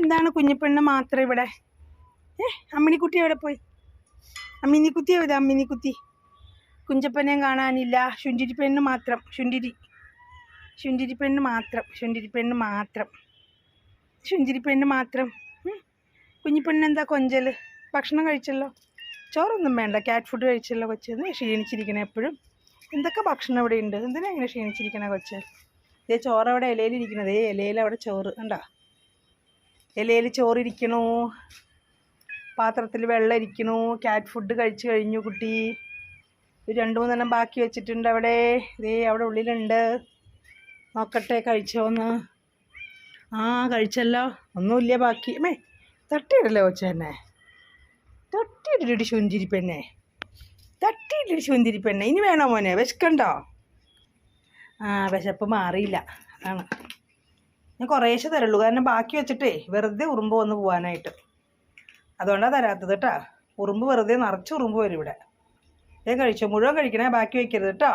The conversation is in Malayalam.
എന്താണ് കുഞ്ഞിപ്പെണ്ണ് മാത്രം ഇവിടെ? ഏ അമ്മിനിക്കുട്ടി എവിടെ പോയി? അമ്മിനിക്കുത്തി എവിടെ അമ്മിനിക്കുത്തി കുഞ്ചപ്പനെയും കാണാനില്ല. ശുണ്ടിരി പെണ്ണ് മാത്രം. ശുണ്ടിരി ശുണ്ടിരി പെണ്ണ് മാത്രം. ശുണ്ടിരി പെണ്ണ് മാത്രം. ശുണ്ടിരി പെണ്ണ് മാത്രം. കുഞ്ഞിപ്പെണ്ണ് എന്താ കൊഞ്ചൽ ഭക്ഷണം കഴിച്ചല്ലോ? ചോറൊന്നും വേണ്ട. ക്യാറ്റ് ഫുഡ് കഴിച്ചല്ലോ കൊച്ചു. എന്തിനാ ക്ഷീണിച്ചിരിക്കണേ എപ്പോഴും? എന്തൊക്കെ ഭക്ഷണം ഇവിടെ ഉണ്ട് എന്തിനാ ഇങ്ങനെ ക്ഷീണിച്ചിരിക്കണേ കൊച്ച്? ഇതേ ചോറ് അവിടെ ഇലയിലിരിക്കണത്. ഇലയിൽ അവിടെ ചോറ്. കണ്ടോ? ഇലയിൽ ചോറിരിക്കണു. പാത്രത്തിൽ വെള്ളം ഇരിക്കണു ക്യാറ്റ് ഫുഡ് കഴിച്ചു കഴിഞ്ഞു കുട്ടി. രണ്ട് മൂന്നെണ്ണം ബാക്കി വെച്ചിട്ടുണ്ട് അവിടെ. ഇതേ അവിടെ ഉള്ളിലുണ്ട്. നോക്കട്ടെ കഴിച്ചോന്ന്. ആ കഴിച്ചല്ലോ. ഒന്നുമില്ല ബാക്കി. അമ്മേ തട്ടിയിടല്ലേ കൊച്ചു തന്നെ? തട്ടിയിട്ടൊരു ശുഞ്ചിരി പെണ്ണെ തട്ടിയിട്ടിട്ട് ശുന്തിരി പെണ്ണെ ഇനി വേണോ മോനെ? വിശക്കണ്ടോ? ആ വിശപ്പ് മാറിയില്ല. അതാണ്. ഞാൻ കുറേശ്ശെ തരുള്ളൂ. കാരണം ബാക്കി വെച്ചിട്ടേ വെറുതെ ഉറുമ്പ് വന്ന് പോകാനായിട്ട് അതുകൊണ്ടാണ് തരാത്തത് കേട്ടോ. ഉറുമ്പ് വെറുതെ നിറച്ച് ഉറുമ്പ് വരും ഇവിടെ. ഏ കഴിച്ചോ? മുഴുവൻ കഴിക്കണേ? ബാക്കി വയ്ക്കരുത് കേട്ടോ.